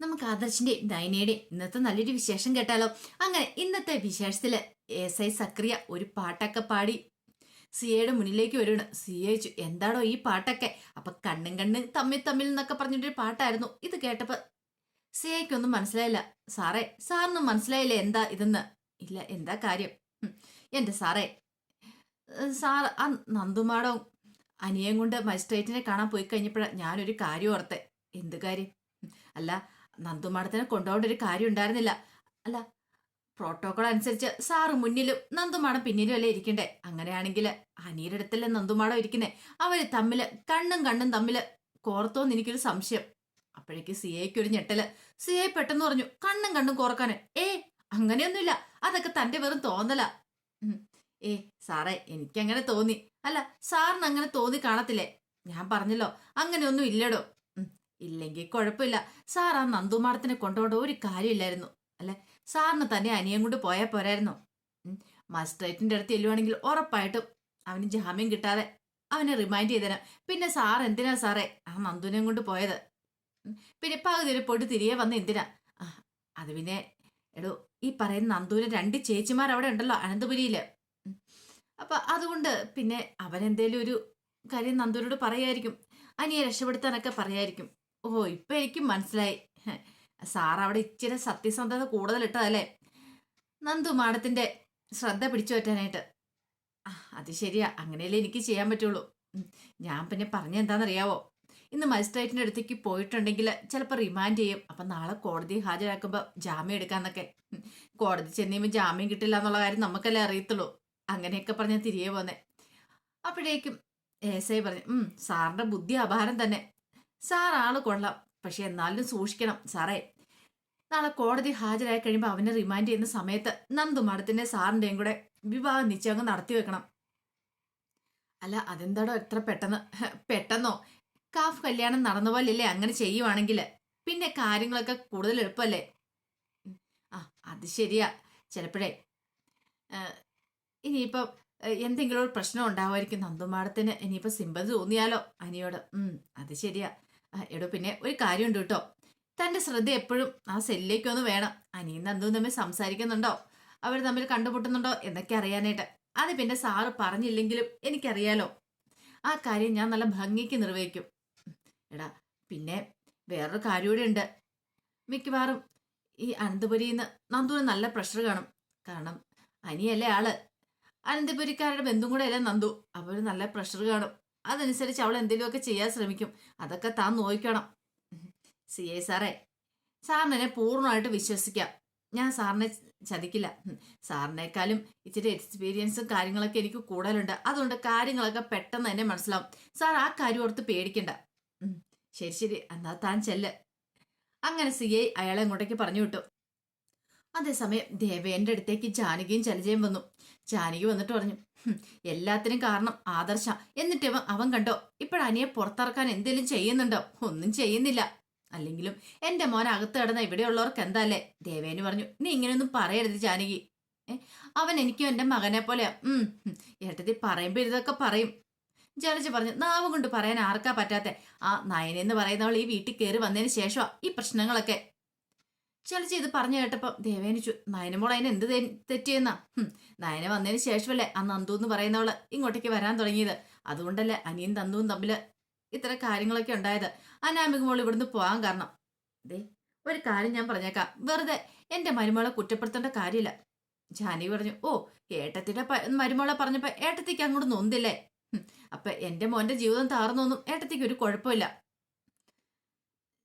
നമുക്ക് ആദർശിന്റെ ദൈനയുടെ ഇന്നത്തെ നല്ലൊരു വിശേഷം കേട്ടാലോ? അങ്ങനെ ഇന്നത്തെ വിശേഷത്തിൽ എസ് ഐ സക്രിയ ഒരു പാട്ടൊക്കെ പാടി സിയയുടെ മുന്നിലേക്ക് വരുവാണ്. സിയ ചോദിച്ചു എന്താണോ ഈ പാട്ടൊക്കെ? അപ്പൊ കണ്ണും കണ്ണും തമ്മിൽ തമ്മിൽ എന്നൊക്കെ പറഞ്ഞിട്ടൊരു പാട്ടായിരുന്നു. ഇത് കേട്ടപ്പോ സിയയ്ക്കൊന്നും മനസ്സിലായില്ല. സാറേ സാറിന് മനസ്സിലായില്ല? എന്താ ഇതെന്ന്? ഇല്ല എന്താ കാര്യം? എന്റെ സാറേ സാർ ആ നന്ദുമാടവും അനിയൻ കൊണ്ട് മജിസ്ട്രേറ്റിനെ കാണാൻ പോയി കഴിഞ്ഞപ്പോഴാണ് ഞാനൊരു കാര്യം ഓർത്തെ. എന്ത് കാര്യം? അല്ല നന്ദുമാടത്തിനെ കൊണ്ടുപോകേണ്ട ഒരു കാര്യം ഉണ്ടായിരുന്നില്ല. അല്ല പ്രോട്ടോകോൾ അനുസരിച്ച് സാറ് മുന്നിലും നന്ദുമാടം പിന്നിലും അല്ലേ ഇരിക്കണ്ടേ? അങ്ങനെയാണെങ്കിൽ അനിയുടെ അടുത്തല്ലേ നന്ദുമാടം ഇരിക്കുന്നേ? അവർ തമ്മിൽ കണ്ണും കണ്ണും തമ്മിൽ കോർത്തോന്ന് എനിക്കൊരു സംശയം. അപ്പോഴേക്ക് സി എക്ക് ഒരു ഞെട്ടൽ. സി എ പെട്ടെന്ന് പറഞ്ഞു കണ്ണും കണ്ണും കോർക്കാന്. ഏ അങ്ങനെയൊന്നുമില്ല. അതൊക്കെ തന്റെ വെറും തോന്നല. ഏ സാറേ എനിക്കങ്ങനെ തോന്നി. അല്ല സാറിന് അങ്ങനെ തോന്നി കാണത്തില്ലേ? ഞാൻ പറഞ്ഞല്ലോ അങ്ങനെയൊന്നും ഇല്ലടോ. ഇല്ലെങ്കിൽ കുഴപ്പമില്ല. സാർ ആ നന്ദുമാടത്തിനെ കൊണ്ടുപോകേണ്ട ഒരു കാര്യമില്ലായിരുന്നു അല്ലെ? സാറിന് തന്നെ അനിയൻ കൊണ്ട് പോയാൽ പോരായിരുന്നു. മജിസ്ട്രേറ്റിന്റെ അടുത്ത് ചെല്ലുവാണെങ്കിൽ ഉറപ്പായിട്ടും അവന് ജാമ്യം കിട്ടാതെ അവനെ റിമൈൻഡ് ചെയ്തേരാം പിന്നെ സാർ എന്തിനാ സാറേ ആ നന്ദുവിനെയും കൊണ്ട് പോയത്? പിന്നെ പകുതി ഒരു പൊടി തിരികെ വന്ന് എന്തിനാ? അത് പിന്നെ എടോ ഈ പറയുന്ന നന്ദുവിന് രണ്ട് ചേച്ചിമാർ അവിടെ ഉണ്ടല്ലോ അനന്തപുരിയിൽ. ഉം. അപ്പൊ അതുകൊണ്ട് പിന്നെ അവനെന്തേലും ഒരു കാര്യം നന്ദുവിനോട് പറയായിരിക്കും. അനിയെ രക്ഷപ്പെടുത്താനൊക്കെ പറയായിരിക്കും. ഓ ഇപ്പൊ എനിക്ക് മനസ്സിലായി. സാർ അവിടെ ഇച്ചിരി സത്യസന്ധത കൂടുതൽ ഇട്ടതല്ലേ നന്ദു മാഡത്തിന്റെ ശ്രദ്ധ പിടിച്ചു പറ്റാനായിട്ട്. അത് ശരിയാ. അങ്ങനെയല്ലേ എനിക്ക് ചെയ്യാൻ പറ്റുള്ളൂ. ഞാൻ പിന്നെ പറഞ്ഞ എന്താണെന്നറിയാവോ? ഇന്ന് മജിസ്ട്രേറ്റിന്റെ അടുത്തേക്ക് പോയിട്ടുണ്ടെങ്കിൽ ചിലപ്പോൾ റിമാൻഡ് ചെയ്യും. അപ്പം നാളെ കോടതി ഹാജരാക്കുമ്പോൾ ജാമ്യം എടുക്കാന്നൊക്കെ. കോടതി ചെന്നിയുമ്പോൾ ജാമ്യം കിട്ടില്ല എന്നുള്ള കാര്യം നമുക്കല്ലേ അറിയത്തുള്ളൂ. അങ്ങനെയൊക്കെ പറഞ്ഞാൽ തിരികെ പോന്നെ. അപ്പോഴേക്കും ഐ പറഞ്ഞു സാറിന്റെ ബുദ്ധി അപാരം തന്നെ. ആൾ കൊള്ളാം. പക്ഷെ എന്നാലും സൂക്ഷിക്കണം സാറേ. നാളെ കോടതി ഹാജരായി കഴിയുമ്പോൾ അവനെ റിമാൻഡ് ചെയ്യുന്ന സമയത്ത് നന്ദു മഠത്തിന്റെ സാറിന്റെയും കൂടെ വിവാഹം നിശ്ചയം നടത്തി വെക്കണം. അല്ല അതെന്താടോ എത്ര പെട്ടെന്ന്? പെട്ടെന്നോ? കാഫ് കല്യാണം നടന്ന പോലെയല്ലേ അങ്ങനെ ചെയ്യുവാണെങ്കിൽ? പിന്നെ കാര്യങ്ങളൊക്കെ കൂടുതൽ എളുപ്പമല്ലേ? ആ അത് ശരിയാ. ചിലപ്പോഴേ. ഇനിയിപ്പം എന്തെങ്കിലും ഒരു പ്രശ്നം ഉണ്ടാവുമായിരിക്കും നന്ദുമാടത്തിന് ഇനിയിപ്പോൾ സിമ്പതി തോന്നിയാലോ അനിയോട്? അത് ശരിയാ. എടോ പിന്നെ ഒരു കാര്യമുണ്ട് കേട്ടോ. തന്റെ ശ്രദ്ധ എപ്പോഴും ആ സെല്ലിലേക്കൊന്ന് വേണം. അനിയും നന്ദുവും തമ്മിൽ സംസാരിക്കുന്നുണ്ടോ? അവർ തമ്മിൽ കണ്ടുമുട്ടുന്നുണ്ടോ എന്നൊക്കെ അറിയാനായിട്ട്. അത് പിന്നെ സാറ് പറഞ്ഞില്ലെങ്കിലും എനിക്കറിയാലോ. ആ കാര്യം ഞാൻ നല്ല ഭംഗിക്ക് നിർവഹിക്കും. എടാ പിന്നെ വേറൊരു കാര്യം കൂടെ ഉണ്ട് മിക്കവാറും ഈ അനന്തപുരിയിൽ നിന്ന് നന്ദുവിന് നല്ല പ്രഷർ കാണും. കാരണം അനിയല്ലേ ആൾ. അനന്തപുരിക്കാരുടെ ബന്ധും കൂടെ അല്ലേ നന്ദു. അപ്പോൾ നല്ല പ്രഷർ കാണും. അതനുസരിച്ച് അവൾ എന്തെങ്കിലുമൊക്കെ ചെയ്യാൻ ശ്രമിക്കും. അതൊക്കെ താൻ നോക്കണം. സി ഐ സാറേ സാറിന് പൂർണമായിട്ട് വിശ്വസിക്കാം. ഞാൻ സാറിനെ ചതിക്കില്ല. സാറിനേക്കാളും ഇച്ചിരി എക്സ്പീരിയൻസും കാര്യങ്ങളൊക്കെ എനിക്ക് കൂടുതലുണ്ട്. അതുകൊണ്ട് കാര്യങ്ങളൊക്കെ പെട്ടെന്ന് തന്നെ മനസ്സിലാവും. സാർ ആ കാര്യം ഓർത്ത് പേടിക്കണ്ട. ശരി ശരി. എന്നാ താൻ ചെല്ല്. അങ്ങനെ സി ഐ അയാളെ അങ്ങോട്ടേക്ക് പറഞ്ഞു വിട്ടു. അതേസമയം ദേവേന്റെ അടുത്തേക്ക് ജാനകിയും ചലജയും വന്നു. ജാനകി വന്നിട്ട് പറഞ്ഞു "ഹും, എല്ലാത്തിനും കാരണം ആദർശ. എന്നിട്ട് അവൻ അവൻ കണ്ടോ ഇപ്പോഴനിയെ പുറത്തിറക്കാൻ എന്തെങ്കിലും ചെയ്യുന്നുണ്ടോ? ഒന്നും ചെയ്യുന്നില്ല. അല്ലെങ്കിലും എന്റെ മോൻ അകത്ത് കിടന്ന ഇവിടെയുള്ളവർക്ക് എന്താല്ലേ? ദേവേന് പറഞ്ഞു നീ ഇങ്ങനെയൊന്നും പറയരുത് ജാനകി. അവൻ എനിക്കും എന്റെ മകനെ പോലെയാ. ഉം ഉം. ഏട്ടത്തി പറയുമ്പോ ഇതൊക്കെ പറയും. ജലജ പറഞ്ഞു നാവ് കൊണ്ട് പറയാൻ ആർക്കാ പറ്റാത്ത? ആ നയനെന്ന് പറയുന്നവൾ ഈ വീട്ടിൽ കയറി വന്നതിന് ശേഷമാ ഈ പ്രശ്നങ്ങളൊക്കെ. ചലച്ചി ഇത് പറഞ്ഞു കേട്ടപ്പോ ദേവേനിച്ചു നയനമോൾ അതിന് എന്ത് തെറ്റിയെന്നാ? നയന വന്നതിന് ശേഷമല്ലേ ആ നന്ദു എന്ന് പറയുന്നവൾ ഇങ്ങോട്ടേക്ക് വരാൻ തുടങ്ങിയത്. അതുകൊണ്ടല്ലേ അനിയും തന്തുവും തമ്മിൽ ഇത്ര കാര്യങ്ങളൊക്കെ ഉണ്ടായത്. അനാമിക മോൾ ഇവിടുന്ന് പോകാൻ കാരണം. ദേ ഒരു കാര്യം ഞാൻ പറഞ്ഞേക്കാം. വെറുതെ എന്റെ മരുമോളെ കുറ്റപ്പെടുത്തേണ്ട കാര്യമില്ല. ജാനി പറഞ്ഞു ഓ ഏട്ടത്തിന്റെ മരുമോളെ പറഞ്ഞപ്പോ ഏട്ടത്തിക്ക് അങ്ങോട്ട് നൊന്തില്ലേ? അപ്പൊ എന്റെ മോന്റെ ജീവിതം താർന്നൊന്നും ഏട്ടത്തിക്ക് ഒരു കുഴപ്പമില്ല.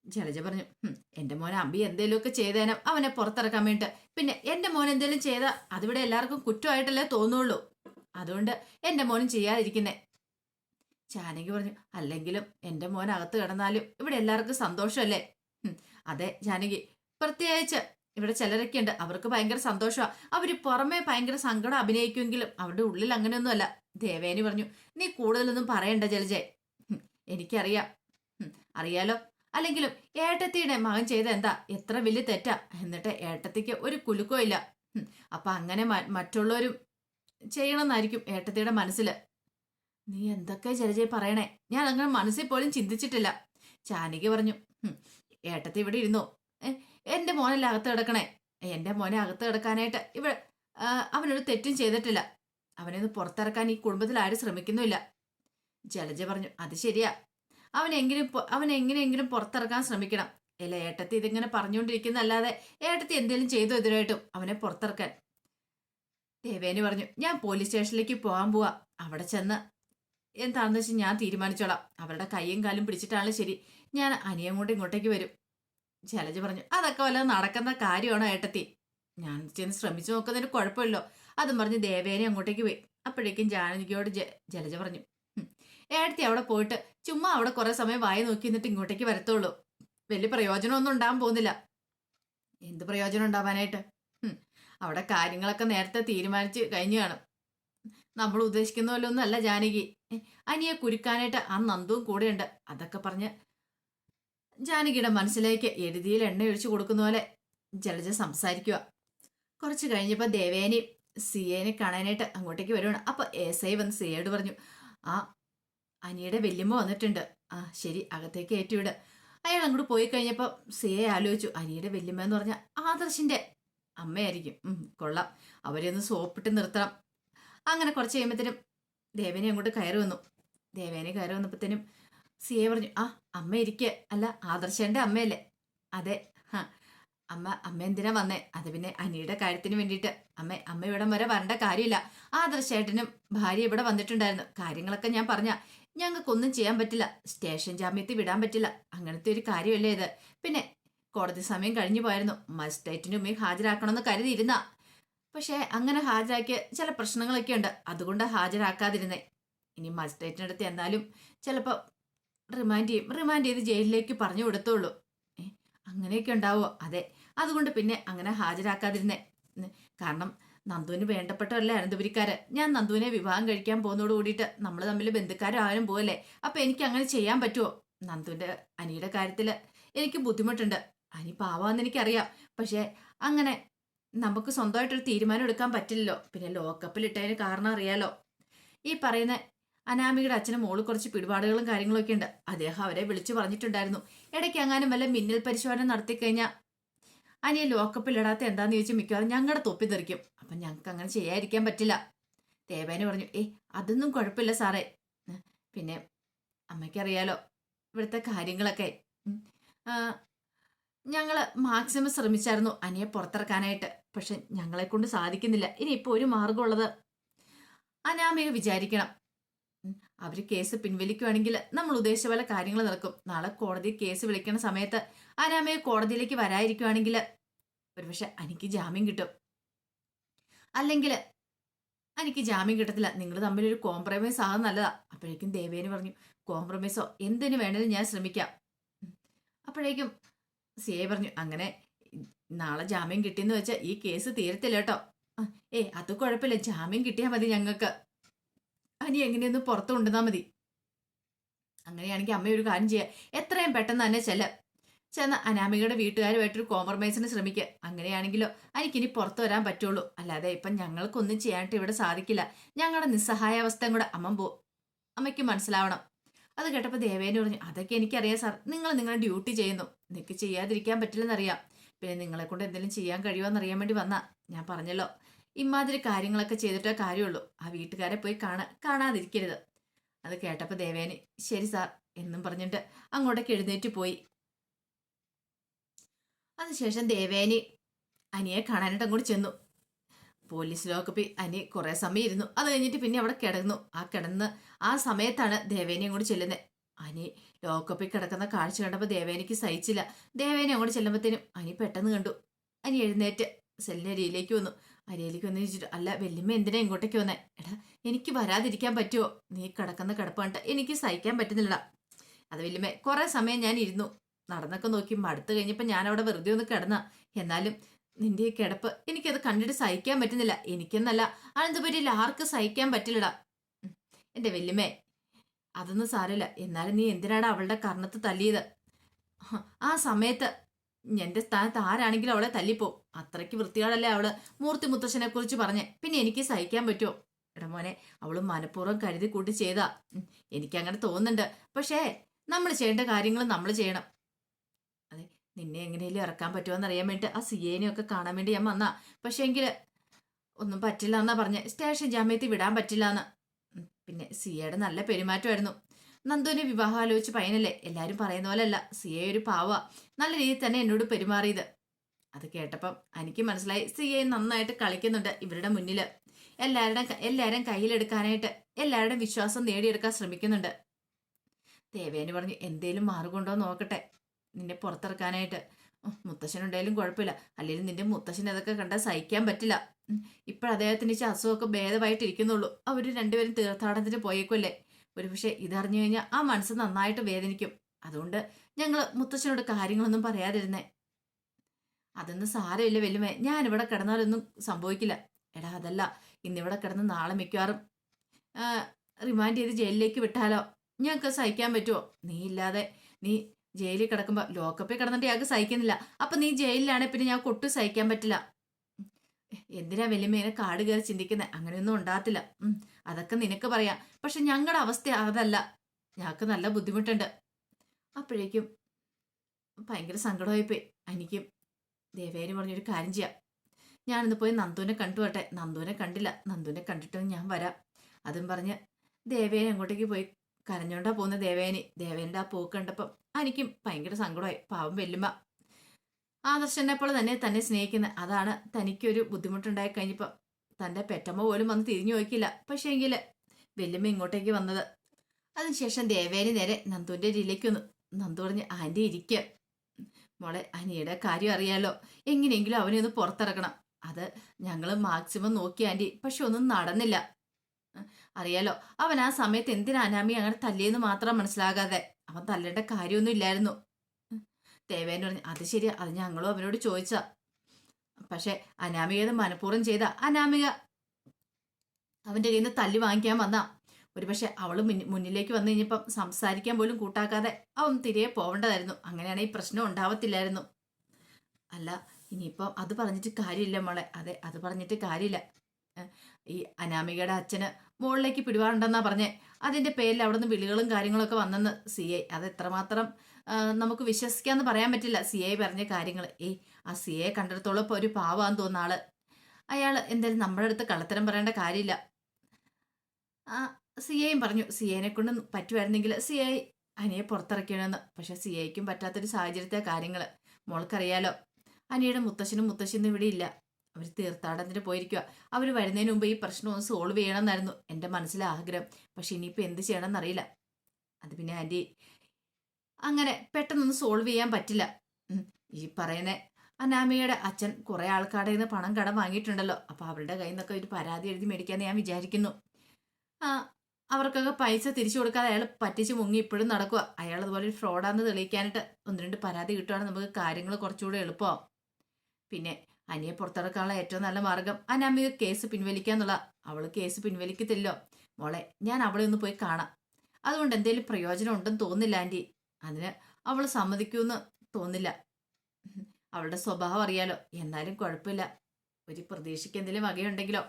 ജലജ പറഞ്ഞു "ഹും, എന്റെ മോൻ അമ്പി എന്തേലുമൊക്കെ ചെയ്തേനും അവനെ പുറത്തിറക്കാൻ വേണ്ടിട്ട് പിന്നെ എന്റെ മോൻ എന്തേലും ചെയ്താൽ അതിവിടെ എല്ലാവർക്കും കുറ്റമായിട്ടല്ലേ തോന്നുള്ളൂ. അതുകൊണ്ട് എന്റെ മോനും ചെയ്യാതിരിക്കുന്നേ. ജാനകി പറഞ്ഞു അല്ലെങ്കിലും എന്റെ മോൻ അകത്ത് കിടന്നാലും ഇവിടെ എല്ലാവർക്കും സന്തോഷമല്ലേ? അതെ ജാനകി. പ്രത്യേകിച്ച് ഇവിടെ ചിലരൊക്കെ ഉണ്ട്. അവർക്ക് ഭയങ്കര സന്തോഷമാണ് അവർ പുറമേ ഭയങ്കര സങ്കടം അഭിനയിക്കുമെങ്കിലും അവരുടെ ഉള്ളിൽ അങ്ങനെയൊന്നുമല്ല. ദേവേനി പറഞ്ഞു നീ കൂടുതലൊന്നും പറയണ്ട ജലജെ. എനിക്കറിയാം. അറിയാലോ? അല്ലെങ്കിലും ഏട്ടത്തിയുടെ മകൻ ചെയ്ത എന്താ? എത്ര വലിയ തെറ്റാ. എന്നിട്ട് ഏട്ടത്തിക്ക് ഒരു കുലുക്കോ ഇല്ല. അപ്പൊ അങ്ങനെ മറ്റുള്ളവരും ചെയ്യണമെന്നായിരിക്കും ഏട്ടത്തിയുടെ മനസ്സിൽ നീ എന്തൊക്കെ ചെറിയ പറയണേ? ഞാൻ അങ്ങനെ മനസ്സിൽ പോലും ചിന്തിച്ചിട്ടില്ല. ചാനിക പറഞ്ഞു ഏട്ടത്തി ഇവിടെ ഇരുന്നു? എന്റെ മോനല്ല അകത്ത് കിടക്കണേ? എന്റെ മോനെ അകത്ത് കിടക്കാനായിട്ട് ഇവിടെ അവനൊരു തെറ്റും ചെയ്തിട്ടില്ല. അവനെ ഒന്ന് പുറത്തിറക്കാൻ ഈ കുടുംബത്തിൽ ആരും ശ്രമിക്കുന്നുമില്ല. ജലജ പറഞ്ഞു അത് ശരിയാ. അവനെങ്കിലും പൊ- അവൻ എങ്ങനെയെങ്കിലും പുറത്തിറക്കാൻ ശ്രമിക്കണം. ഇല്ല ഏട്ടത്തി ഇതിങ്ങനെ പറഞ്ഞുകൊണ്ടിരിക്കുന്നല്ലാതെ ഏട്ടത്തി എന്തെങ്കിലും ചെയ്തു എതിരായിട്ടും അവനെ പുറത്തിറക്കാൻ. ദേവേനി പറഞ്ഞു ഞാൻ പോലീസ് സ്റ്റേഷനിലേക്ക് പോകാൻ പോവാ. അവിടെ ചെന്ന് എന്താണെന്ന് വെച്ചാൽ ഞാൻ തീരുമാനിച്ചോളാം. അവരുടെ കൈയും കാലും പിടിച്ചിട്ടാണ് ശരി. ഞാൻ അനിയം കൊണ്ട് ഇങ്ങോട്ടേക്ക് വരും. ജലജ പറഞ്ഞു അതൊക്കെ വല്ലതും നടക്കുന്ന കാര്യമാണോ ഏട്ടത്തി? ഞാൻ ചെന്ന് ശ്രമിച്ചു നോക്കുന്നതിന് കുഴപ്പമില്ലോ അതും പറഞ്ഞ് ദേവേനെ അങ്ങോട്ടേക്ക് പോയി. അപ്പോഴേക്കും ജാനകിയോട് ജലജ പറഞ്ഞു "ഹും, ഏട്ടത്തി അവിടെ പോയിട്ട് ചുമ്മാ അവിടെ കുറെ സമയം വായി നോക്കി നിന്നിട്ട് ഇങ്ങോട്ടേക്ക് വരത്തുള്ളൂ. വലിയ പ്രയോജനമൊന്നും ഉണ്ടാകാൻ പോകുന്നില്ല. എന്ത് പ്രയോജനം ഉണ്ടാവാനായിട്ട്? അവിടെ കാര്യങ്ങളൊക്കെ നേരത്തെ തീരുമാനിച്ച് കഴിഞ്ഞു കാണും. നമ്മൾ ഉദ്ദേശിക്കുന്ന പോലെ ഒന്നും അല്ല ജാനകി. അനിയെ കുരുക്കാനായിട്ട് ആ നന്ദുവും കൂടെയുണ്ട്. അതൊക്കെ പറഞ്ഞ് ജാനകിയുടെ മനസ്സിലേക്ക് എഴുതിയിൽ എണ്ണ ഒഴിച്ചു കൊടുക്കുന്ന പോലെ ജലജ സംസാരിക്കുക കുറച്ച് കഴിഞ്ഞപ്പോൾ ദേവേനി സിയേനെ കാണാനായിട്ട് അങ്ങോട്ടേക്ക് വരുവാണ്. അപ്പോൾ എസ് ഐ വന്ന് സിയോട് പറഞ്ഞു ആ അനിയുടെ വല്യമ്മ വന്നിട്ടുണ്ട്. ആ ശരി അകത്തേക്ക് ഏറ്റുവിട്. അയാൾ അങ്ങോട്ട് പോയി കഴിഞ്ഞപ്പോൾ സിയെ ആലോചിച്ചു അനിയുടെ വല്യമ്മ എന്ന് പറഞ്ഞാൽ ആദർശിന്റെ അമ്മയായിരിക്കും. കൊള്ളാം. അവരെ ഒന്ന് സോപ്പിട്ട് നിർത്തണം. അങ്ങനെ കുറച്ച് കഴിയുമ്പോഴത്തേനും ദേവേനെ അങ്ങോട്ട് കയറി വന്നു. ദേവേനെ കയറി വന്നപ്പോഴത്തേനും സിയെ പറഞ്ഞു ആ അമ്മ ഇരിക്കുക അല്ല ആദർശന്റെ അമ്മയല്ലേ? അതെ. ഹാ അമ്മ അമ്മ എന്തിനാ വന്നേ? അത് പിന്നെ അനിയുടെ കാര്യത്തിന് വേണ്ടിയിട്ട്. അമ്മ അമ്മ ഇവിടം വരെ വരേണ്ട കാര്യമില്ല. ആദർശേട്ടനും ഭാര്യ ഇവിടെ വന്നിട്ടുണ്ടായിരുന്നു. കാര്യങ്ങളൊക്കെ ഞാൻ പറഞ്ഞ. ഞങ്ങൾക്കൊന്നും ചെയ്യാൻ പറ്റില്ല. സ്റ്റേഷൻ ജാമ്യത്തിൽ വിടാൻ പറ്റില്ല. അങ്ങനത്തെ ഒരു കാര്യമല്ലേ ഇത്. പിന്നെ കോടതി സമയം കഴിഞ്ഞു പോയിരുന്നു മജിസ്ട്രേറ്റിന്റെ ഉമ്മയെ ഹാജരാക്കണമെന്ന് കരുതിയിരുന്ന. പക്ഷേ അങ്ങനെ ഹാജരാക്കിയ ചില പ്രശ്നങ്ങളൊക്കെ ഉണ്ട്. അതുകൊണ്ട് ഹാജരാക്കാതിരുന്നേ. ഇനി മജിസ്ട്രേറ്റിന്റെ അടുത്ത് എന്നാലും ചിലപ്പോൾ റിമാൻഡ് ചെയ്യും. റിമാൻഡ് ചെയ്ത് ജയിലിലേക്ക് പറഞ്ഞു കൊടുത്തോളൂ അങ്ങനെയൊക്കെ ഉണ്ടാവോ? അതെ. അതുകൊണ്ട് പിന്നെ അങ്ങനെ ഹാജരാക്കാതിരുന്നേ. കാരണം നന്ദുവിന് വേണ്ടപ്പെട്ടവരല്ലേ അനന്തപുരിക്കാര്? ഞാൻ നന്ദുവിനെ വിവാഹം കഴിക്കാൻ പോകുന്നതോട് കൂടിയിട്ട് നമ്മൾ തമ്മിൽ ബന്ധുക്കാരും പോകല്ലേ അപ്പൊ എനിക്ക് അങ്ങനെ ചെയ്യാൻ പറ്റുമോ നന്ദുവിന്റെ അനിയുടെ കാര്യത്തിൽ എനിക്ക് ബുദ്ധിമുട്ടുണ്ട്. അനി പാവാന്ന് എനിക്കറിയാം. പക്ഷെ അങ്ങനെ നമുക്ക് സ്വന്തമായിട്ടൊരു തീരുമാനം എടുക്കാൻ പറ്റില്ലല്ലോ. പിന്നെ ലോക്കപ്പിൽ ഇട്ടതിന് കാരണം അറിയാലോ. ഈ പറയുന്ന അനാമികയുടെ അച്ഛനും മോൾ കുറച്ച് പിടിപാടുകളും കാര്യങ്ങളൊക്കെ ഉണ്ട് അദ്ദേഹം അവരെ വിളിച്ചു പറഞ്ഞിട്ടുണ്ടായിരുന്നു. ഇടയ്ക്ക് അങ്ങാനും വല്ല മിന്നൽ പരിശോധന നടത്തി കഴിഞ്ഞാൽ അനിയെ ലോക്കപ്പിൽ ഇടാത്ത എന്താന്ന് ചോദിച്ച് മിക്കവാറും ഞങ്ങളുടെ തൊപ്പി തെറിക്കും. അപ്പം ഞങ്ങൾക്ക് അങ്ങനെ ചെയ്യാതിരിക്കാൻ പറ്റില്ല. ദേവേന പറഞ്ഞു ഏയ് അതൊന്നും കുഴപ്പമില്ല സാറേ. പിന്നെ അമ്മയ്ക്കറിയാലോ ഇവിടുത്തെ കാര്യങ്ങളൊക്കെ. ഞങ്ങൾ മാക്സിമം ശ്രമിച്ചായിരുന്നു അനിയെ പുറത്തിറക്കാനായിട്ട്. പക്ഷെ ഞങ്ങളെ കൊണ്ട് സാധിക്കുന്നില്ല. ഇനി ഒരു മാർഗമുള്ളത് അനാമിക വിചാരിക്കണം. ഉം, അവർ കേസ് പിൻവലിക്കുവാണെങ്കിൽ നമ്മൾ ഉദ്ദേശിച്ച കാര്യങ്ങൾ നടക്കും. നാളെ കോടതി കേസ് വിളിക്കുന്ന സമയത്ത് അനാമയെ കോടതിയിലേക്ക് വരായിരിക്കുവാണെങ്കിൽ ഒരുപക്ഷെ എനിക്ക് ജാമ്യം കിട്ടും. അല്ലെങ്കിൽ എനിക്ക് ജാമ്യം കിട്ടത്തില്ല. നിങ്ങൾ തമ്മിൽ ഒരു കോംപ്രമൈസ് ആകുന്ന നല്ലതാ. അപ്പോഴേക്കും ദേവേന് പറഞ്ഞു കോംപ്രമൈസോ എന്തിനു വേണേലും ഞാൻ ശ്രമിക്കാം. അപ്പോഴേക്കും സി എ പറഞ്ഞു അങ്ങനെ നാളെ ജാമ്യം കിട്ടിയെന്ന് വെച്ചാൽ ഈ കേസ് തീരത്തില്ല കേട്ടോ. ഏ അത് കുഴപ്പമില്ല. ജാമ്യം കിട്ടിയാൽ മതി ഞങ്ങൾക്ക്. അനി എങ്ങനെയൊന്ന് പുറത്തു കൊണ്ടുവന്നാൽ മതി. അങ്ങനെയാണെങ്കിൽ അമ്മ ഒരു കാര്യം ചെയ്യുക എത്രയും പെട്ടെന്ന് തന്നെ ചെല്ല. ചെന്ന് അനാമികയുടെ വീട്ടുകാരുമായിട്ടൊരു കോംപ്രമൈസിന് ശ്രമിക്കുക അങ്ങനെയാണെങ്കിലോ എനിക്കിനി പുറത്തു വരാൻ പറ്റുള്ളൂ. അല്ലാതെ ഇപ്പം ഞങ്ങൾക്കൊന്നും ചെയ്യാനായിട്ട് ഇവിടെ സാധിക്കില്ല. ഞങ്ങളുടെ നിസ്സഹായാവസ്ഥയും കൂടെ അമ്മ പോ അമ്മയ്ക്ക് മനസ്സിലാവണം. അത് കേട്ടപ്പോൾ ദേവേനെ പറഞ്ഞു അതൊക്കെ എനിക്കറിയാം സാർ. നിങ്ങൾ നിങ്ങളുടെ ഡ്യൂട്ടി ചെയ്യുന്നു. നിങ്ങൾക്ക് ചെയ്യാതിരിക്കാൻ പറ്റില്ലെന്നറിയാം. പിന്നെ നിങ്ങളെ കൊണ്ട് എന്തെങ്കിലും ചെയ്യാൻ കഴിയുമോ എന്നറിയാൻ വേണ്ടി വന്നാ. ഞാൻ പറഞ്ഞല്ലോ. ഇമാതിരി കാര്യങ്ങളൊക്കെ ചെയ്തിട്ടേ കാര്യമുള്ളൂ. ആ വീട്ടുകാരെ പോയി കാണാ കാണാതിരിക്കരുത്. അത് കേട്ടപ്പോൾ ദേവേനി ശരി സാർ എന്നും പറഞ്ഞിട്ട് അങ്ങോട്ടേക്ക് എഴുന്നേറ്റ് പോയി. അതിനുശേഷം ദേവേനി അനിയെ കാണാനായിട്ട് അങ്ങോട്ട് ചെന്നു. പോലീസിലൊക്കെ പോയി അനി കുറേ സമയം ഇരുന്നു. അത് കഴിഞ്ഞിട്ട് പിന്നെ അവിടെ കിടന്നു. ആ കിടന്ന് ആ സമയത്താണ് ദേവേനി അങ്ങോട്ട് ചെല്ലുന്നത് അനി ലോക്കപ്പിൽ കിടക്കുന്ന കാഴ്ച കണ്ടപ്പോൾ ദേവേനിക്ക് സഹിച്ചില്ല. ദേവേനി അങ്ങോട്ട് ചെല്ലുമ്പോഴത്തേനും അനി പെട്ടെന്ന് കണ്ടു. അനി എഴുന്നേറ്റ് അരിയിലേക്ക് വന്നു. അരിയിലേക്ക് വന്ന് ചോദിച്ചിട്ട് അല്ല വെല്ലുമ്മ എന്തിനാ ഇങ്ങോട്ടേക്ക് വന്നേ? എടാ എനിക്ക് വരാതിരിക്കാൻ പറ്റുമോ നീ കിടക്കുന്ന കിടപ്പാണ്ട് എനിക്ക് സഹിക്കാൻ പറ്റുന്നില്ലടാ. അത് വെല്ലുമ്മ കുറെ സമയം ഞാൻ ഇരുന്നു. നടന്നൊക്കെ നോക്കി മടുത്തു കഴിഞ്ഞപ്പോൾ ഞാൻ അവിടെ വെറുതെ ഒന്ന് കിടന്ന. എന്നാലും നിന്റെ ഈ കിടപ്പ് എനിക്കത് കണ്ടിട്ട് സഹിക്കാൻ പറ്റുന്നില്ല. എനിക്കെന്നല്ല അനന്തപുരിയിൽ ആർക്ക് സഹിക്കാൻ പറ്റില്ലടാ. എന്റെ വല്യമ്മേ അതൊന്നും സാരമില്ല. എന്നാലും നീ എന്തിനാടാ അവളുടെ കർണത്ത് തല്ലിയത്? ആ സമയത്ത് എന്റെ സ്ഥാനത്ത് ആരാണെങ്കിലും അവളെ തല്ലിപ്പോ. അത്രയ്ക്ക് വൃത്തികേടല്ലേ അവൾ? മൂർത്തി മുത്തശ്ശനെ കുറിച്ച് പറഞ്ഞേ. പിന്നെ എനിക്ക് സഹിക്കാൻ പറ്റുമോ എടാ മോനെ അവൾ മനഃപൂർവം കരുതി കൂട്ടി ചെയ്താ. എനിക്ക് എനിക്കങ്ങനെ തോന്നുന്നുണ്ട്. പക്ഷേ നമ്മൾ ചെയ്യേണ്ട കാര്യങ്ങൾ നമ്മൾ ചെയ്യണം. അതെ നിന്നെ എങ്ങനെയും ഇറക്കാൻ പറ്റുമോ അറിയാൻ വേണ്ടിട്ട് ആ സിയേനെ ഒക്കെ കാണാൻ വേണ്ടി ഞാൻ വന്നാ. പക്ഷേ എങ്കിൽ ഒന്നും പറ്റില്ല എന്നാ പറഞ്ഞ്. സ്റ്റേഷൻ ജാമ്യത്തിൽ വിടാൻ പറ്റില്ല എന്ന് പിന്നെ സിയയുടെ നല്ല പെരുമാറ്റമായിരുന്നു. നന്ദുവിനെ വിവാഹം ആലോചിച്ച് പയ്യനല്ലേ? എല്ലാവരും പറയുന്ന പോലെയല്ല. എ ഒരു പാവ. നല്ല രീതിയിൽ തന്നെ എന്നോട് പെരുമാറിയത്. അത് കേട്ടപ്പം എനിക്ക് മനസ്സിലായി സി എ നന്നായിട്ട് കളിക്കുന്നുണ്ട് ഇവരുടെ മുന്നിൽ എല്ലാവരുടെ എല്ലാവരും കയ്യിലെടുക്കാനായിട്ട് എല്ലാവരുടെയും വിശ്വാസം നേടിയെടുക്കാൻ ശ്രമിക്കുന്നുണ്ട്. ദേവേന് പറഞ്ഞു എന്തേലും മാർഗമുണ്ടോ നോക്കട്ടെ. നിന്നെ പുറത്തിറക്കാനായിട്ട്. മുത്തശ്ശനുണ്ടെങ്കിലും കുഴപ്പമില്ല. അല്ലെങ്കിൽ നിന്റെ മുത്തശ്ശൻ അതൊക്കെ കണ്ടാൽ സഹിക്കാൻ പറ്റില്ല. ഇച്ചിരി അസുഖമൊക്കെ ഭേദമായിട്ടിരിക്കുന്നുള്ളൂ. അവർ രണ്ടുപേരും തീർത്ഥാടനത്തിന് പോയേക്കുമല്ലേ ഒരുപക്ഷെ ഇതറിഞ്ഞു കഴിഞ്ഞാൽ ആ മനസ്സ് നന്നായിട്ട് വേദനിക്കും. അതുകൊണ്ട് ഞങ്ങൾ മുത്തശ്ശനോട് കാര്യങ്ങളൊന്നും പറയാതിരുന്നേ. അതൊന്നും സാരമില്ല വല്ലുമേ. ഞാനിവിടെ കിടന്നാലൊന്നും സംഭവിക്കില്ല. എടാ അതല്ല. ഇന്നിവിടെ കിടന്ന് നാളെ മിക്കവാറും റിമാൻഡ് ചെയ്ത് ജയിലിലേക്ക് വിട്ടാലോ? ഞങ്ങൾക്ക് സഹിക്കാൻ പറ്റുമോ നീ ഇല്ലാതെ നീ ജയിലിൽ കിടക്കുമ്പോൾ ലോക്കപ്പിൽ കിടന്നിട്ട് ഞങ്ങൾക്ക് സഹിക്കുന്നില്ല. അപ്പൊ നീ ജയിലിലാണെങ്കിൽ പിന്നെ ഞാൻ ഒട്ടും സഹിക്കാൻ പറ്റില്ല. എന്തിനാ വലിയമേനെ കാട് കയറി ചിന്തിക്കുന്നത് അങ്ങനെയൊന്നും ഉണ്ടാകത്തില്ല. അതൊക്കെ നിനക്ക് പറയാം. പക്ഷെ ഞങ്ങളുടെ അവസ്ഥ അതല്ല. ഞങ്ങൾക്ക് നല്ല ബുദ്ധിമുട്ടുണ്ട്. അപ്പോഴേക്കും ഭയങ്കര സങ്കടമായിപ്പോയി. എനിക്കും ദേവേനി പറഞ്ഞൊരു കാര്യം ചെയ്യാം. ഞാനിന്ന് പോയി നന്ദുവിനെ കണ്ടു വട്ടെ നന്ദുവിനെ കണ്ടില്ല. നന്ദുവിനെ കണ്ടിട്ട് ഞാൻ വരാം. അതും പറഞ്ഞ് ദേവേനെ അങ്ങോട്ടേക്ക് പോയി കരഞ്ഞോണ്ടാ പോകുന്ന ദേവേനി. ദേവേന്റെ ആ പോക്ക് കണ്ടപ്പം എനിക്കും ഭയങ്കര സങ്കടമായി. പാവം വെല്ലുമ്മ. ആദർശനെപ്പോലെ തന്നെ തന്നെ സ്നേഹിക്കുന്ന. അതാണ് തനിക്കൊരു ബുദ്ധിമുട്ടുണ്ടായി കഴിഞ്ഞപ്പോൾ തന്റെ പെറ്റമ്മ പോലും വന്ന് തിരിഞ്ഞു നോക്കില്ല പക്ഷേ എങ്കിൽ വെല്ലുമ്മ ഇങ്ങോട്ടേക്ക് വന്നത്. അതിനുശേഷം ദേവേനി നേരെ നന്ദുവിന്റെ ഇതിലേക്ക് വന്നു. നന്ദു പറഞ്ഞ് ആന്റി ഇരിക്കുക മോളെ അനിയുടെ കാര്യം അറിയാലോ. എങ്ങനെയെങ്കിലും അവനെ ഒന്ന് പുറത്തിറക്കണം. അത് ഞങ്ങൾ മാക്സിമം നോക്കി ആന്റി പക്ഷെ ഒന്നും നടന്നില്ല. അറിയാലോ അവൻ ആ സമയത്ത് എന്തിനാ അനാമി അങ്ങനെ തല്ലിയെന്ന് മാത്രം മനസ്സിലാകാതെ? അവൻ തല്ലേണ്ട കാര്യമൊന്നും ഇല്ലായിരുന്നു. ദേവേൻ പറഞ്ഞു അത് ശരിയാ. അത് ഞങ്ങളും അവനോട് ചോദിച്ചാ. പക്ഷെ അനാമിക അത് മനഃപൂർവം ചെയ്ത അനാമിക അവന്റെ കയ്യിൽ നിന്ന് തല്ലി വാങ്ങിക്കാൻ വന്നാ. ഒരുപക്ഷെ മുന്നി- മുന്നിലേക്ക് വന്നു കഴിഞ്ഞപ്പം സംസാരിക്കാൻ പോലും കൂട്ടാക്കാതെ അവൻ തിരികെ പോവേണ്ടതായിരുന്നു. അങ്ങനെയാണെങ്കിൽ പ്രശ്നം ഉണ്ടാവത്തില്ലായിരുന്നു. അല്ല ഇനിയിപ്പം അത് പറഞ്ഞിട്ട് കാര്യമില്ല മോളെ. അതെ അത് പറഞ്ഞിട്ട് കാര്യമില്ല. ഈ അനാമികയുടെ അച്ഛന് മുകളിലേക്ക് പിടിപാടുണ്ടെന്നാ പറഞ്ഞേ. അതിന്റെ പേരിൽ അവിടുന്ന് വിളികളും കാര്യങ്ങളൊക്കെ വന്നെന്ന് സി ഐ. അത് എത്രമാത്രം നമുക്ക് വിശ്വസിക്കാന്ന് പറയാൻ പറ്റില്ല. സി ഐ പറഞ്ഞ കാര്യങ്ങൾ ഏയ് ആ സിയെ കണ്ടിടത്തോളം ഒരു പാവാന്ന് തോന്നുന്ന ആൾ. അയാൾ എന്തായാലും നമ്മുടെ അടുത്ത് കള്ളത്തരം പറയേണ്ട കാര്യമില്ല. ആ സിയേയും പറഞ്ഞു സിയേനെ കൊണ്ട് പറ്റുമായിരുന്നെങ്കിൽ സി ഐ അനിയെ പുറത്തിറക്കിയണമെന്ന് പക്ഷെ സി ഐക്കും പറ്റാത്തൊരു സാഹചര്യത്തെ കാര്യങ്ങൾ മോൾക്കറിയാലോ. അനിയുടെ മുത്തശ്ശനും മുത്തശ്ശനും ഇവിടെ ഇല്ല. അവർ തീർത്ഥാടനത്തിന് പോയിരിക്കുക അവർ വരുന്നതിന് മുമ്പ് ഈ പ്രശ്നം ഒന്ന് സോൾവ് ചെയ്യണമെന്നായിരുന്നു എന്റെ മനസ്സിലെ ആഗ്രഹം. പക്ഷെ ഇനിയിപ്പോൾ എന്ത് ചെയ്യണമെന്ന് അറിയില്ല അത് പിന്നെ ആന്റി അങ്ങനെ പെട്ടെന്നൊന്നും സോൾവ് ചെയ്യാൻ പറ്റില്ല. ഈ പറയുന്ന അനാമികയുടെ അച്ഛൻ കുറെ ആൾക്കാരുടെ നിന്ന് പണം കടം വാങ്ങിയിട്ടുണ്ടല്ലോ. അപ്പൊ അവരുടെ കയ്യിൽ നിന്നൊക്കെ ഒരു പരാതി എഴുതി മേടിക്കാന്ന് ഞാൻ വിചാരിക്കുന്നു. അവർക്കൊക്കെ പൈസ തിരിച്ചു കൊടുക്കാതെ അയാൾ പറ്റിച്ച് മുങ്ങി ഇപ്പോഴും നടക്കുക അയാൾ അതുപോലെ ഒരു ഫ്രോഡാന്ന് തെളിയിക്കാനായിട്ട് ഒന്ന് രണ്ട് പരാതി കിട്ടുവാണെങ്കിൽ നമുക്ക് കാര്യങ്ങൾ കുറച്ചുകൂടെ എളുപ്പമാവും പിന്നെ അനിയെ പുറത്തെടുക്കാനുള്ള ഏറ്റവും നല്ല മാർഗം അനാമിക കേസ് പിൻവലിക്കാന്നുള്ള. അവൾ കേസ് പിൻവലിക്കത്തില്ലോ മോളെ ഞാൻ അവളെ ഒന്ന് പോയി കാണാം. അതുകൊണ്ട് എന്തെങ്കിലും പ്രയോജനം ഉണ്ടെന്ന് തോന്നില്ല ആന്റി അതിന് അവൾ സമ്മതിക്കുമെന്ന് തോന്നില്ല. അവളുടെ സ്വഭാവം അറിയാലോ. എന്നാലും കുഴപ്പമില്ല. ഒരു പ്രതീക്ഷയ്ക്ക് എന്തെങ്കിലും വകയുണ്ടെങ്കിലോ.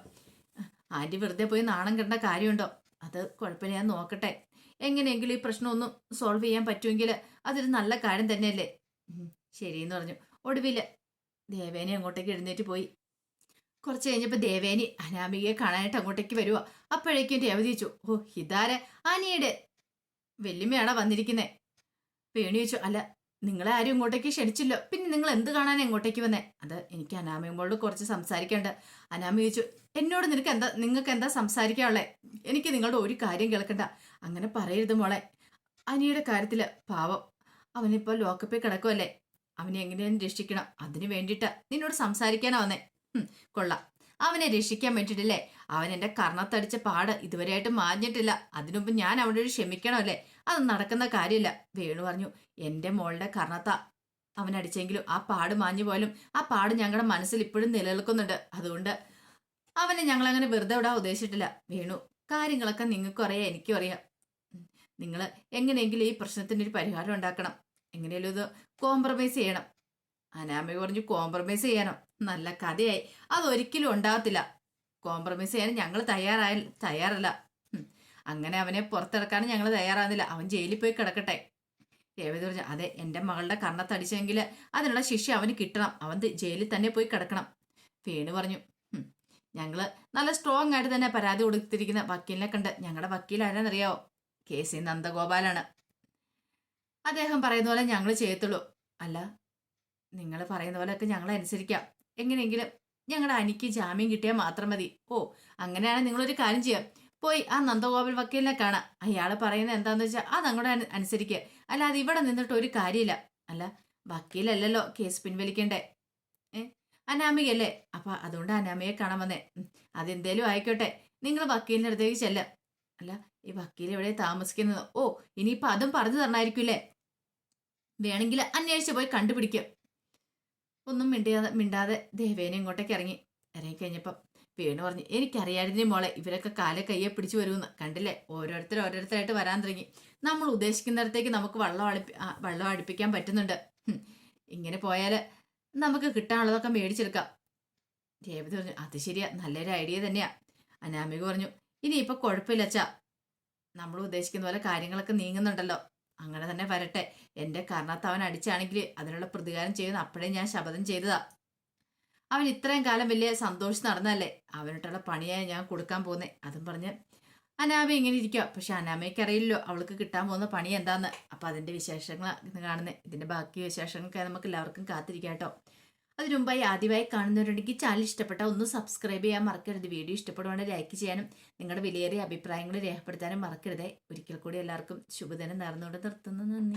ആന്റി വെറുതെ പോയി നാണം കണ്ട കാര്യമുണ്ടോ? അത് കുഴപ്പമില്ല ഞാൻ നോക്കട്ടെ. എങ്ങനെയെങ്കിലും ഈ പ്രശ്നം ഒന്ന് സോൾവ് ചെയ്യാൻ പറ്റുമെങ്കിൽ അതൊരു നല്ല കാര്യം തന്നെയല്ലേ? ശരിയെന്ന് പറഞ്ഞു. ഒടുവിൽ ദേവേനി അങ്ങോട്ടേക്ക് എഴുന്നേറ്റ് പോയി. കുറച്ച് കഴിഞ്ഞപ്പോൾ ദേവേനി അനാമികയെ കാണാനായിട്ട് അങ്ങോട്ടേക്ക് വരുവാ. അപ്പോഴേക്കും രേവതി ഓ ഇതാര? അനിയുടെ വെല്ലുമ്മയാണോ വന്നിരിക്കുന്നേ? വേണി ചോദിച്ചു അല്ല നിങ്ങളെ ആരും ഇങ്ങോട്ടേക്ക് ക്ഷണിച്ചില്ല. പിന്നെ നിങ്ങൾ എന്ത് കാണാൻ ഇങ്ങോട്ടേക്ക് വന്നേ? അത് എനിക്ക് അനാമയോട് കുറച്ച് സംസാരിക്കേണ്ട അനാമ ചോദിച്ചു എന്നോട് നിനക്ക് എന്താ നിങ്ങൾക്ക് എന്താ സംസാരിക്കാനുള്ളേ? എനിക്ക് നിങ്ങളുടെ ഒരു കാര്യം കേൾക്കണ്ട. അങ്ങനെ പറയരുത് മോളെ. അനിയുടെ കാര്യത്തിൽ പാവം. അവനിപ്പോൾ ലോക്കപ്പിൽ കിടക്കുമല്ലേ അവനെ എങ്ങനെയാണ് രക്ഷിക്കണം? അതിനു വേണ്ടിയിട്ട് നിന്നോട് സംസാരിക്കാനാ വന്നേ. കൊള്ളാം. അവനെ രക്ഷിക്കാൻ വേണ്ടിയിട്ടില്ലേ? അവൻ എന്റെ കർണത്തടിച്ച പാട് ഇതുവരെയായിട്ട് മാഞ്ഞിട്ടില്ല. അതിനുമുമ്പ് ഞാൻ അവനോട് ക്ഷമിക്കണമല്ലേ? അത് നടക്കുന്ന കാര്യമില്ല. വേണു പറഞ്ഞു എന്റെ മോളുടെ കർണത്ത. അവൻ അടിച്ചെങ്കിലും ആ പാട് മാഞ്ഞു പോലും ആ പാട് ഞങ്ങളുടെ മനസ്സിൽ ഇപ്പോഴും നിലനിൽക്കുന്നുണ്ട്. അതുകൊണ്ട് അവനെ ഞങ്ങൾ അങ്ങനെ വെറുതെ വിടാൻ ഉദ്ദേശിച്ചിട്ടില്ല. വേണു കാര്യങ്ങളൊക്കെ നിങ്ങൾക്കും അറിയാം എനിക്കും അറിയാം. നിങ്ങൾ എങ്ങനെയെങ്കിലും ഈ പ്രശ്നത്തിന് ഒരു പരിഹാരം ഉണ്ടാക്കണം. എങ്ങനെയല്ലോ ഇത് കോംപ്രമൈസ് ചെയ്യണം. അനാമ പറഞ്ഞു കോംപ്രമൈസ് ചെയ്യണം. നല്ല കഥയായി. അതൊരിക്കലും ഉണ്ടാകത്തില്ല. കോംപ്രമൈസ് ചെയ്യാൻ ഞങ്ങൾ തയ്യാറായ തയ്യാറല്ല. അങ്ങനെ അവനെ പുറത്തിറക്കാൻ ഞങ്ങൾ തയ്യാറാകുന്നില്ല. അവൻ ജയിലിൽ പോയി കിടക്കട്ടെ. രേവതി പറഞ്ഞു അതെ എന്റെ മകളുടെ കർണത്തടിച്ചെങ്കിൽ അതിനുള്ള ശിക്ഷ അവന് കിട്ടണം. അവൻ ജയിലിൽ തന്നെ പോയി കിടക്കണം. വേണു പറഞ്ഞു ഞങ്ങൾ നല്ല സ്ട്രോങ് ആയിട്ട് തന്നെ പരാതി കൊടുത്തിരിക്കുന്ന വക്കീലിനെ കണ്ട് ഞങ്ങളുടെ വക്കീൽ ആരാന്നറിയാവോ? കെ. സി. നന്ദഗോപാലാണ്. അദ്ദേഹം പറയുന്ന പോലെ ഞങ്ങൾ ചെയ്യത്തുള്ളൂ. അല്ല നിങ്ങൾ പറയുന്ന പോലെയൊക്കെ ഞങ്ങൾ അനുസരിക്കാം. എങ്ങനെയെങ്കിലും ഞങ്ങളുടെ അനിക്ക് ജാമ്യം കിട്ടിയാൽ മാത്രം മതി. ഓ അങ്ങനെയാണെങ്കിൽ നിങ്ങളൊരു കാര്യം ചെയ്യാം. പോയി ആ നന്ദഗോപാൽ വക്കീലിനെ കാണാം. അയാൾ പറയുന്നത് എന്താന്ന് വെച്ചാൽ അത് അങ്ങോട്ട് അനു- അനുസരിക്കുക അല്ലാതെ ഇവിടെ നിന്നിട്ട് ഒരു കാര്യമില്ല. അല്ല വക്കീലല്ലല്ലോ കേസ് പിൻവലിക്കണ്ടേ? ഏ? അനാമികയല്ലേ? അപ്പൊ അതുകൊണ്ട് അനാമിയെ കാണാൻ വന്നേ. അതെന്തേലും ആയിക്കോട്ടെ. നിങ്ങൾ വക്കീലിന്റെ അടുത്തേക്ക് ചെല്ല. അല്ല ഈ വക്കീൽ എവിടെ താമസിക്കുന്നത്? ഓ ഇനിയിപ്പോൾ അതും പറഞ്ഞു തരണായിരിക്കൂലേ വേണമെങ്കിൽ അന്വേഷിച്ച് പോയി കണ്ടുപിടിക്കും. ഒന്നും മിണ്ടിയാതെ മിണ്ടാതെ ദേവേനെ ഇങ്ങോട്ടേക്ക് ഇറങ്ങി. ഇറങ്ങിക്കഴിഞ്ഞപ്പം വേണു പറഞ്ഞു എനിക്കറിയായിരുന്നു മോളെ ഇവരൊക്കെ കാലെ കയ്യെ പിടിച്ചു വരുമെന്ന്. കണ്ടില്ലേ? ഓരോരുത്തർ ഓരോരുത്തരായിട്ട് വരാൻ തുടങ്ങി. നമ്മൾ ഉദ്ദേശിക്കുന്നിടത്തേക്ക് നമുക്ക് വെള്ളം അടുപ്പി വള്ളം അടുപ്പിക്കാൻ പറ്റുന്നുണ്ട്. ഇങ്ങനെ പോയാൽ നമുക്ക് കിട്ടാനുള്ളതൊക്കെ മേടിച്ചെടുക്കാം. രേവതി പറഞ്ഞു അത് ശരിയാ നല്ലൊരു ഐഡിയ തന്നെയാ. അനാമിക പറഞ്ഞു ഇനി ഇപ്പൊ കുഴപ്പമില്ല അച്ഛാ. നമ്മൾ ഉദ്ദേശിക്കുന്ന പോലെ കാര്യങ്ങളൊക്കെ നീങ്ങുന്നുണ്ടല്ലോ. അങ്ങനെ തന്നെ വരട്ടെ. എന്റെ കാരണത്ത് അവൻ അടിച്ചാണെങ്കിൽ അതിനുള്ള പ്രതികാരം ചെയ്യുന്ന അപ്പോഴേ ഞാൻ ശപഥം ചെയ്തതാ. അവൻ ഇത്രയും കാലം വലിയ സന്തോഷം നടന്നല്ലേ അവനോട്ടുള്ള പണിയായി ഞാൻ കൊടുക്കാൻ പോന്നേ അതും പറഞ്ഞ് അനാമ ഇങ്ങനെ ഇരിക്കുക പക്ഷെ അനാമയ്ക്ക് അറിയില്ലല്ലോ അവൾക്ക് കിട്ടാൻ പോകുന്ന പണി എന്താന്ന്. അപ്പൊ അതിന്റെ വിശേഷങ്ങൾ കാണുന്നത് ഇതിന്റെ ബാക്കി വിശേഷങ്ങൾക്കായി നമുക്ക് എല്ലാവർക്കും കാത്തിരിക്കാം കേട്ടോ. അതിനു മുമ്പായി ആദ്യമായി കാണുന്നവരുണ്ടെങ്കിൽ ചാനൽ ഇഷ്ടപ്പെട്ട ഒന്ന് സബ്സ്ക്രൈബ് ചെയ്യാൻ മറക്കരുത്. വീഡിയോ ഇഷ്ടപ്പെടുവാണെങ്കിൽ ലൈക്ക് ചെയ്യാനും നിങ്ങളുടെ വിലയേറിയ അഭിപ്രായങ്ങൾ രേഖപ്പെടുത്താനും മറക്കരുതേ. ഒരിക്കൽ കൂടി എല്ലാവർക്കും ശുഭദിനം നേർന്നുകൊണ്ട് നിർത്തുന്നു. നന്ദി.